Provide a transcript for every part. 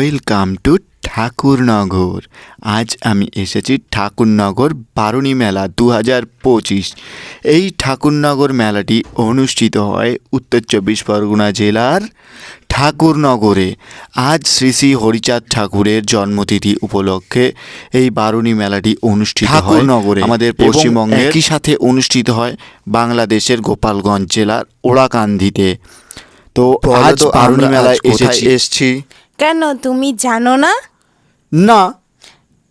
Welcome to Thakurnagar আজ আমি এসেছি ঠাকুরনগর বারুণী মেলা দু হাজার পঁচিশ। এই ঠাকুরনগর মেলাটি অনুষ্ঠিত হয় উত্তর চব্বিশ পরগনা জেলার ঠাকুরনগরে আজ শ্রী শ্রী হরিচাঁদ ঠাকুরের জন্মতিথি উপলক্ষে এই বারুণী মেলাটি অনুষ্ঠিত হয় ঠাকুরনগরে আমাদের পশ্চিমবঙ্গে একই সাথে অনুষ্ঠিত হয় বাংলাদেশের গোপালগঞ্জ জেলার ওড়াকান্দিতে। তো আজ বারুণী মেলায় এসছি? কেন তুমি জানো না? না।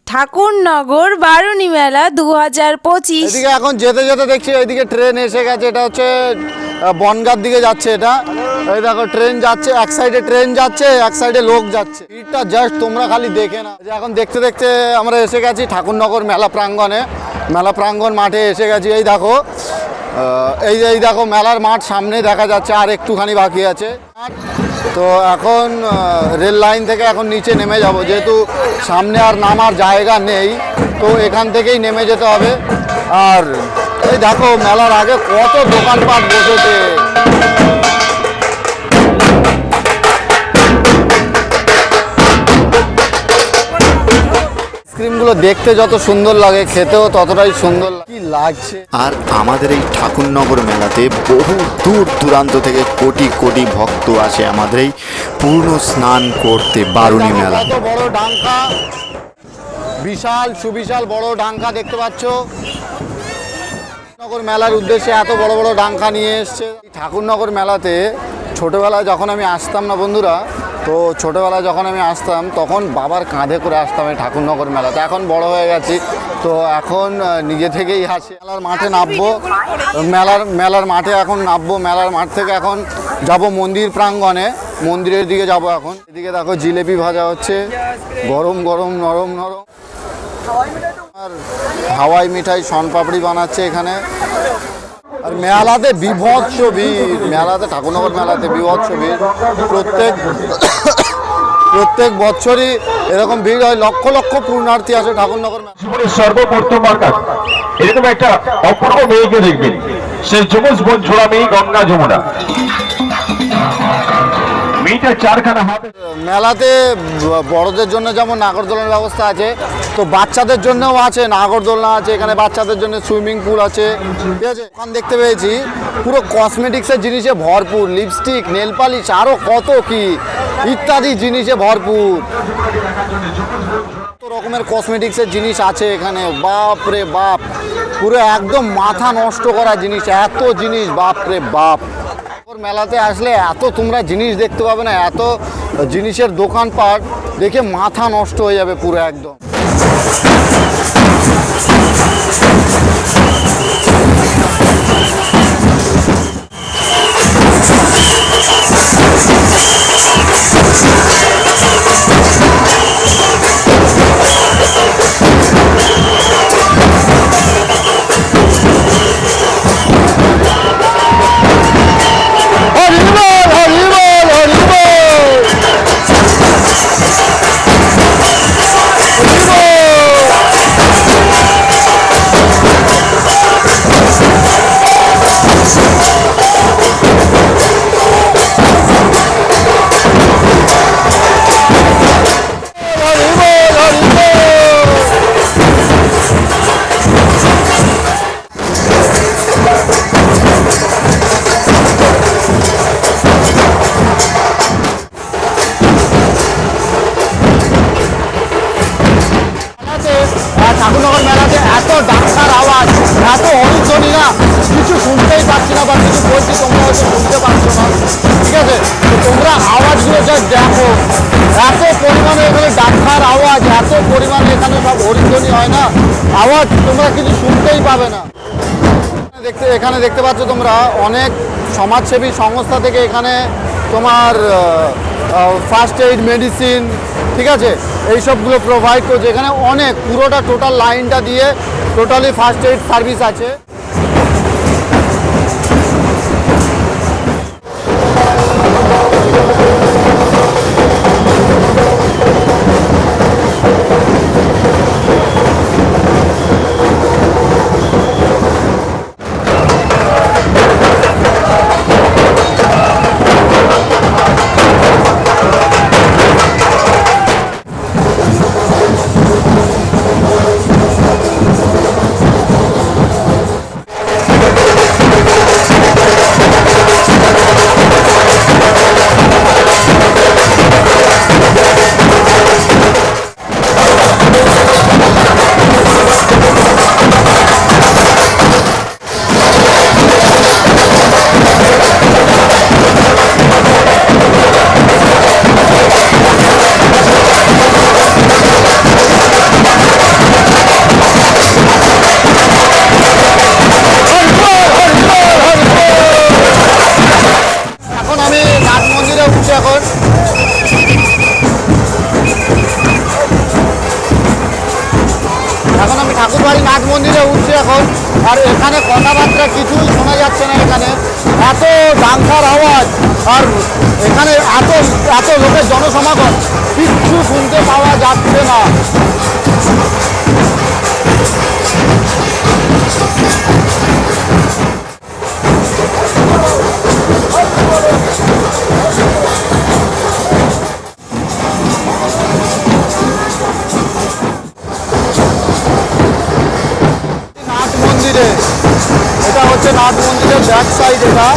ঠাকুরনগর বারুণী মেলা দু হাজার পঁচিশ। এদিকে এখন যেতে যেতে দেখছি এইদিকে ট্রেন এসে গেছে এটা হচ্ছে বনগাঁর দিকে যাচ্ছে এটা। এই দেখো ট্রেন যাচ্ছে এক সাইডে ট্রেন যাচ্ছে এক সাইডে লোক যাচ্ছে। ভিড়টা জাস্ট তোমরা খালি দেখে না যে এখন দেখতে দেখতে আমরা এসে গেছি ঠাকুরনগর মেলা প্রাঙ্গণে। মেলা প্রাঙ্গণ মাঠে এসে গেছি এই দেখো। এই যে, এই দেখো, মেলার মাঠ সামনে দেখা যাচ্ছে, আর একটুখানি বাকি আছে। তো এখন রেল লাইন থেকে এখন নিচে নেমে যাব, যেহেতু সামনে আর নামার জায়গা নেই, তো এখান থেকেই নেমে যেতে হবে। আর এই দেখো, মেলার আগে কত দোকানপাট বসেছে। আইসক্রিমগুলো দেখতে যত সুন্দর লাগে খেতেও ততটাই সুন্দর কি লাগছে? আর আমাদের এই ঠাকুরনগর মেলাতে বহু দূর দূরান্ত থেকে কোটি কোটি ভক্ত আসে আমাদের এই পূর্ণ স্নান করতে বারুণী মেলা। বড় ডাঙ্কা। বিশাল সুবিশাল বড় ডাঙ্কা দেখতে পাচ্ছ। ঠাকুরনগর মেলার উদ্দেশ্যে এত বড় বড় ডাঙ্কা নিয়ে এসছে। ঠাকুরনগর মেলাতে ছোটবেলায় যখন আমি আসতাম না বন্ধুরা তো ছোটবেলায় যখন আমি আসতাম তখন বাবার কাঁধে করে আসতাম এই ঠাকুরনগর মেলাতে। এখন বড় হয়ে গেছি তো এখন নিজে থেকেই হাসি মেলার মাঠে নামবো। মেলার মেলার মাঠে এখন নামবো। মেলার মাঠ থেকে এখন যাব মন্দির প্রাঙ্গণে। মন্দিরের দিকে যাব এখন। এদিকে দেখো জিলেপি ভাজা হচ্ছে। গরম গরম নরম নরম। আর হাওয়াই মিঠাই শনপাপড়ি বানাচ্ছে এখানে। আর মেলাতে বিভৎস ছবি মেলাতে, ঠাকুরনগর মেলাতে বিভৎস ছবি প্রত্যেক প্রত্যেক বছরই এরকম ভিড় হয়। লক্ষ লক্ষ পূর্ণার্থী আছে ঠাকুরনগর জীবনের সর্বপ্রথম এরকম একটা অপূর্ব মেয়েকে দেখবেন। সে যুবজ বোন ছোড়া মেয়ে গঙ্গা যমুনা। মেলাতে বড়দের জন্য যেমন নাগরদোলনার ব্যবস্থা আছে, তো বাচ্চাদের জন্যও আছে, নাগরদোলনা আছে, এখানে বাচ্চাদের জন্য সুইমিং পুল আছে। ঠিক আছে? ওখান দেখতে পেয়েছি, পুরো কসমেটিক্সের জিনিসে ভরপুর লিপস্টিক নেল পালিশ আরও কত কি, ইত্যাদি জিনিসে ভরপুর। কত রকমের কসমেটিক্সের জিনিস আছে এখানে, বাপ রে বাপ। পুরো একদম মাথা নষ্ট করা জিনিস, এত জিনিস, বাপ রে বাপ। মেলাতে আসলে এত তোমরা জিনিস দেখতে পাবে না, এত জিনিসের দোকানপাট দেখে মাথা নষ্ট হয়ে যাবে পুরো একদম। কিছু শুনতেই পাচ্ছি না বা কিছু বলছি, তোমরা হয়তো শুনতে পারছ না। ঠিক আছে? তোমরা আওয়াজগুলো যা দেখো। এত পরিমাণে এখানে ডাক্তার আওয়াজ, এত পরিমাণে এখানে সব হরিধ্বনি হয় না? আওয়াজ তোমরা কিছু শুনতেই পাবে না। দেখতে, এখানে দেখতে পাচ্ছ তোমরা অনেক সমাজসেবী সংস্থা থেকে এখানে তোমার ফার্স্ট এইড মেডিসিন ঠিক আছে? এই সবগুলো প্রোভাইড করছে। এখানে অনেক, পুরোটা টোটাল লাইনটা দিয়ে টোটালি ফার্স্ট এইড সার্ভিস আছে। কথাবার্তা কিছুই শোনা যাচ্ছে না এখানে। এত ডাঙ্কার আওয়াজ, আর এখানে এত এত লোকের জনসমাগম, কিচ্ছু শুনতে পাওয়া যাচ্ছে না। হচ্ছে নাট মন্দিরের ব্যাক সাইড এটা।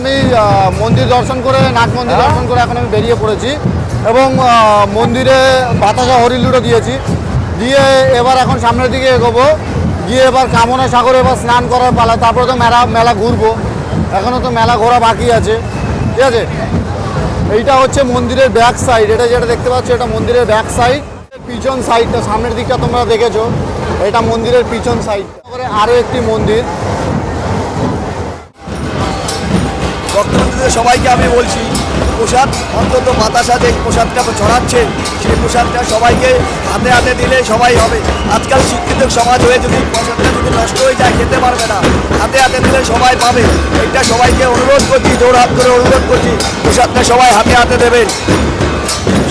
আমি মন্দির দর্শন করে নাট মন্দির দর্শন করে এখন আমি বেরিয়ে পড়েছি। এবং মন্দিরে বাতাসা হরিলুটো দিয়েছি দিয়ে এবার এখন সামনের দিকে এগোবো। গিয়ে এবার কামনা সাগরে এবার স্নান করার পালা। তারপরে তো মেলা মেলা ঘুরবো। এখনও তো মেলা ঘোরা বাকি আছে। ঠিক আছে? এইটা হচ্ছে মন্দিরের ব্যাক সাইড এটা যেটা দেখতে পাচ্ছ, এটা মন্দিরের ব্যাক সাইড পিছন সাইডটা সামনের দিকটা তোমরা দেখেছ। এটা মন্দিরের পিছন সাইড তারপরে আরও একটি মন্দির। সবাইকে আমি বলছি প্রসাদ। অন্তত বাতাসা যে প্রসাদটা ছড়াচ্ছেন সেই প্রসাদটা সবাইকে হাতে হাতে দিলে সবাই হবে। আজকাল শিক্ষিত সমাজ হয়ে যদি প্রসাদটা যদি নষ্ট হয়ে যায়, খেতে পারবে না। হাতে হাতে দিলে সবাই পাবে। এটা সবাইকে অনুরোধ করছি, জোর হাত করে অনুরোধ করছি, প্রসাদটা সবাই হাতে হাতে দেবেন।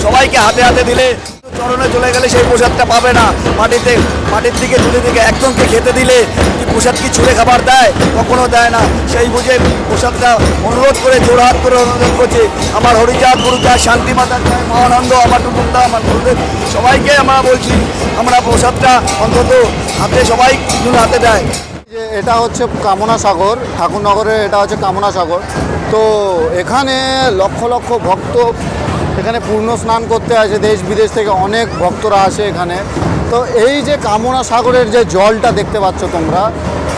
সবাইকে হাতে হাতে দিলে চরণে চলে গেলে সেই প্রসাদটা পাবে না। মাটিতে মাটির দিকে তুলে দিকে একজনকে খেতে দিলে কি প্রসাদ কি ছুঁড়ে খাবার দেয়? কখনো দেয় না। সেই বুঝে প্রসাদটা অনুরোধ করে জোড়হাত করে অনুরোধ করছে। আমার হরিচাঁদ গুরুচাঁদ শান্তি মাতার জয়, মহানন্দ, আমার টুকুন্দা আমার গুরুদেব, সবাইকে আমরা বলছি, আমরা প্রসাদটা অন্তত হাতে সবাই হাতে দেয়। যে এটা হচ্ছে কামনা সাগর, ঠাকুরনগরে এটা হচ্ছে কামনা সাগর। তো এখানে লক্ষ লক্ষ ভক্ত এখানে পূর্ণ স্নান করতে আসে, দেশ বিদেশ থেকে অনেক ভক্তরা আসে এখানে। তো এই যে কামনা সাগরের যে জলটা দেখতে পাচ্ছ তোমরা,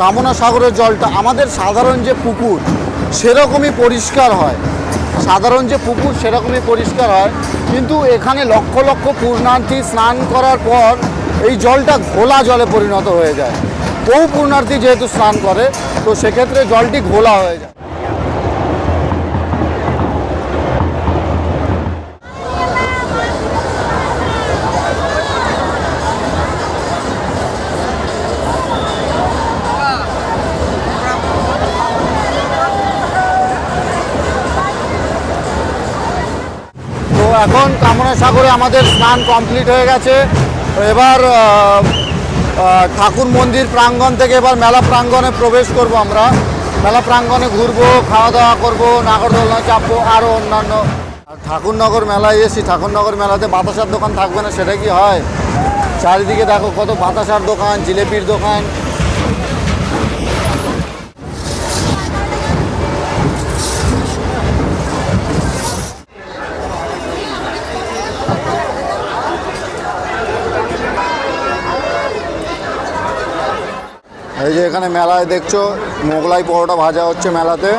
কামনা সাগরের জলটা আমাদের সাধারণ যে পুকুর, সেরকমই পরিষ্কার হয়। সাধারণ যে পুকুর, সেরকমই পরিষ্কার হয়। কিন্তু এখানে লক্ষ লক্ষ পূর্ণার্থী স্নান করার পর এই জলটা ঘোলা জলে পরিণত হয়ে যায়। বহু পূর্ণার্থী যেহেতু স্নান করে, তো সেক্ষেত্রে জলটি ঘোলা হয়ে যায়। এখন কামনা সাগরে আমাদের স্নান কমপ্লিট হয়ে গেছে। এবার ঠাকুর মন্দির প্রাঙ্গণ থেকে এবার মেলা প্রাঙ্গণে প্রবেশ করব আমরা। মেলা প্রাঙ্গণে ঘুরবো খাওয়া দাওয়া করব, নাগরদোলনা চাপবো আরও অন্যান্য। ঠাকুরনগর মেলায় এসেছি ঠাকুরনগর মেলাতে বাতাসার দোকান থাকবে না, সেটা কি হয়? চারিদিকে দেখো কত বাতাসার দোকান, জিলেপির দোকান এই যে এখানে মেলায় দেখছ, মোগলাই পরোটা ভাজা হচ্ছে মেলাতে।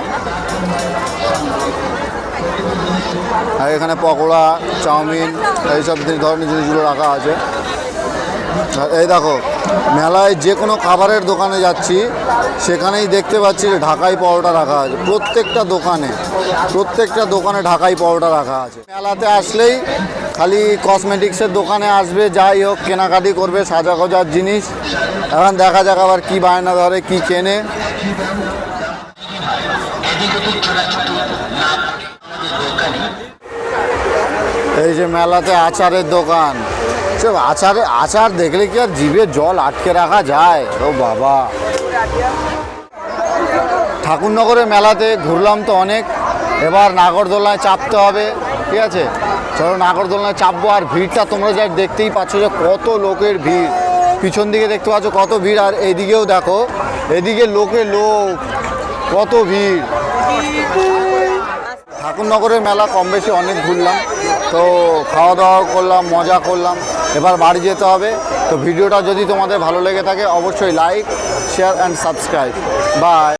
আর এখানে পকোড়া, চাউমিন, এইসব ধরনের জিনিসগুলো রাখা আছে। এই দেখো, মেলায় যে কোনো খাবারের দোকানে যাচ্ছি, সেখানেই দেখতে পাচ্ছি যে ঢাকাই পরোটা রাখা আছে। প্রত্যেকটা দোকানে প্রত্যেকটা দোকানে ঢাকাই পরোটা রাখা আছে। মেলাতে আসলেই খালি কসমেটিক্সের দোকানে আসবে, যাই হোক, কেনাকাটি করবে সাজা গোজার জিনিস। এখন দেখা যাক আবার কী বায়না ধরে, কী কেনে। এই যে মেলাতে আচারের দোকান। সে আচারে, আচার দেখলে কি আর জিভে জল আটকে রাখা যায়? ও বাবা। ঠাকুরনগরের মেলাতে ঘুরলাম তো অনেক। এবার নাগরদোলায় চাপতে হবে, ঠিক আছে? চলো নাগরদোলনায় চাপবো আর ভিড়টা তোমরা যা দেখতেই পাচ্ছ যে কত লোকের ভিড়। পিছন দিকে দেখতে পাচ্ছ কত ভিড় আর এদিকেও দেখো, এদিকে লোকে লোক, কত ভিড়। ঠাকুরনগরের মেলা কম বেশি অনেক ঘুরলাম, তো খাওয়া দাওয়া করলাম, মজা করলাম, এবার বাড়ি যেতে হবে। তো ভিডিওটা যদি তোমাদের ভালো লেগে থাকে অবশ্যই like share and subscribe bye